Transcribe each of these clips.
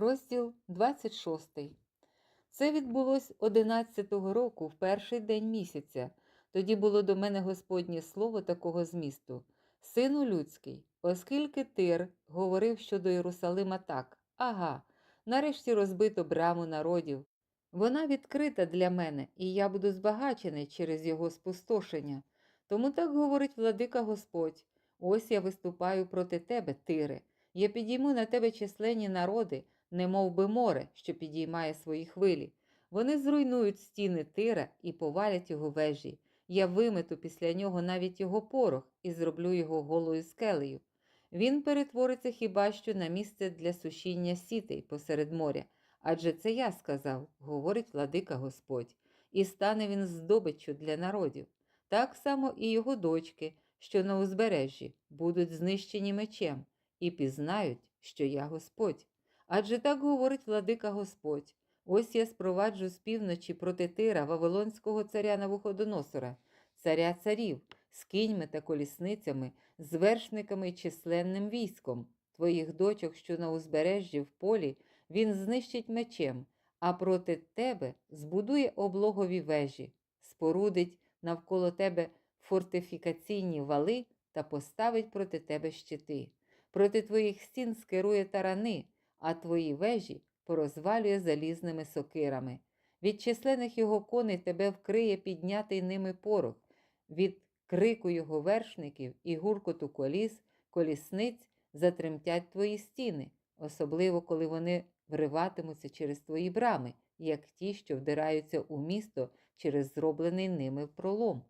Розділ 26. Це відбулось 11-го року, в перший день місяця. Тоді було до мене Господнє слово такого змісту: Сину людський, оскільки Тир говорив щодо Єрусалима так: Ага, нарешті розбито браму народів. Вона відкрита для мене, і я буду збагачений через його спустошення. Тому так говорить владика Господь: ось я виступаю проти тебе, Тире. Я підійму на тебе численні народи, немов би море, що підіймає свої хвилі. Вони зруйнують стіни тира і повалять його вежі. Я вимету після нього навіть його порох і зроблю його голою скелею. Він перетвориться хіба що на місце для сушіння сітей посеред моря. Адже це я сказав, говорить владика Господь, і стане він здобиччю для народів. Так само і його дочки, що на узбережжі, будуть знищені мечем, і пізнають, що я Господь. Адже так говорить владика Господь. Ось я спроваджу з півночі проти тира Вавилонського царя Навуходоносора, царя царів, з кіньми та колісницями, з вершниками й численним військом. Твоїх дочок, що на узбережжі в полі, він знищить мечем, а проти тебе збудує облогові вежі, спорудить навколо тебе фортифікаційні вали та поставить проти тебе щити. Проти твоїх стін скерує тарани, а твої вежі порозвалює залізними сокирами. Від численних його коней тебе вкриє піднятий ними порох, від крику його вершників і гуркоту коліс, колісниць затремтять твої стіни, особливо коли вони вриватимуться через твої брами, як ті, що вдираються у місто через зроблений ними пролом.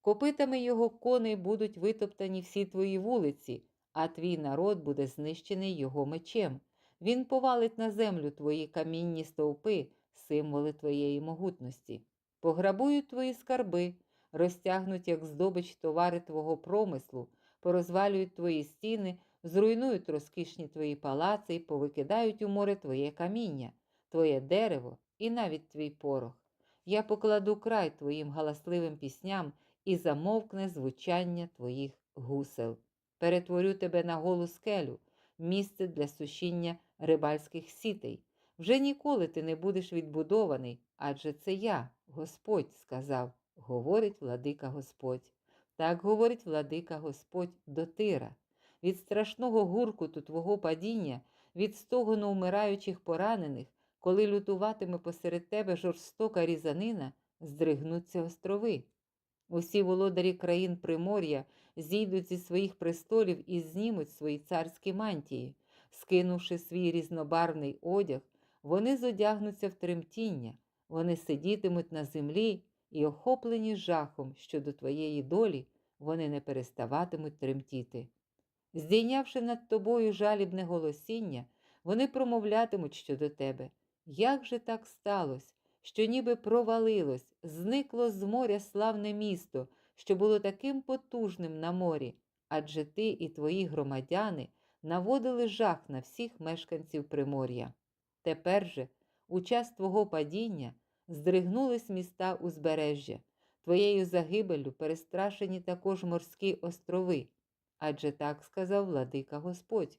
Копитами його коней будуть витоптані всі твої вулиці, а твій народ буде знищений його мечем. Він повалить на землю твої камінні стовпи, символи твоєї могутності, пограбують твої скарби, розтягнуть, як здобич товари твого промислу, порозвалюють твої стіни, зруйнують розкішні твої палаци і повикидають у море твоє каміння, твоє дерево і навіть твій порох. Я покладу край твоїм галасливим пісням і замовкне звучання твоїх гусел. Перетворю тебе на голу скелю, місце для сушіння рибальських сітей. Вже ніколи ти не будеш відбудований, адже це я, Господь, сказав, говорить владика Господь. Так говорить владика Господь до тира. Від страшного гуркуту твого падіння, від стогону вмираючих поранених, коли лютуватиме посеред тебе жорстока різанина, здригнуться острови. Усі володарі країн Примор'я зійдуть зі своїх престолів і знімуть свої царські мантії. Скинувши свій різнобарвний одяг, вони зодягнуться в тремтіння, вони сидітимуть на землі і, охоплені жахом щодо твоєї долі, вони не переставатимуть тремтіти. Здійнявши над тобою жалібне голосіння, вони промовлятимуть щодо тебе. Як же так сталося, що ніби провалилось, зникло з моря славне місто, що було таким потужним на морі, адже ти і твої громадяни наводили жах на всіх мешканців Примор'я. Тепер же, у час твого падіння, здригнулись міста узбережжя, твоєю загибеллю перестрашені також морські острови. Адже так сказав владика Господь.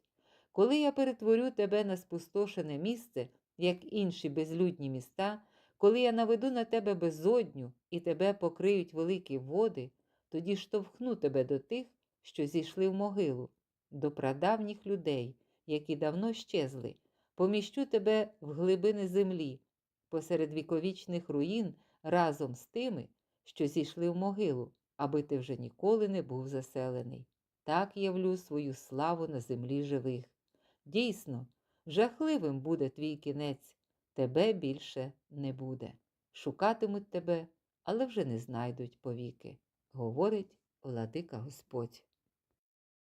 Коли я перетворю тебе на спустошене місце, як інші безлюдні міста, коли я наведу на тебе безодню і тебе покриють великі води, тоді штовхну тебе до тих, що зійшли в могилу, до прадавніх людей, які давно щезли, поміщу тебе в глибини землі, посеред віковічних руїн разом з тими, що зійшли в могилу, аби ти вже ніколи не був заселений. Так явлю свою славу на землі живих. Дійсно, жахливим буде твій кінець, тебе більше не буде. Шукатимуть тебе, але вже не знайдуть повіки, говорить владика Господь.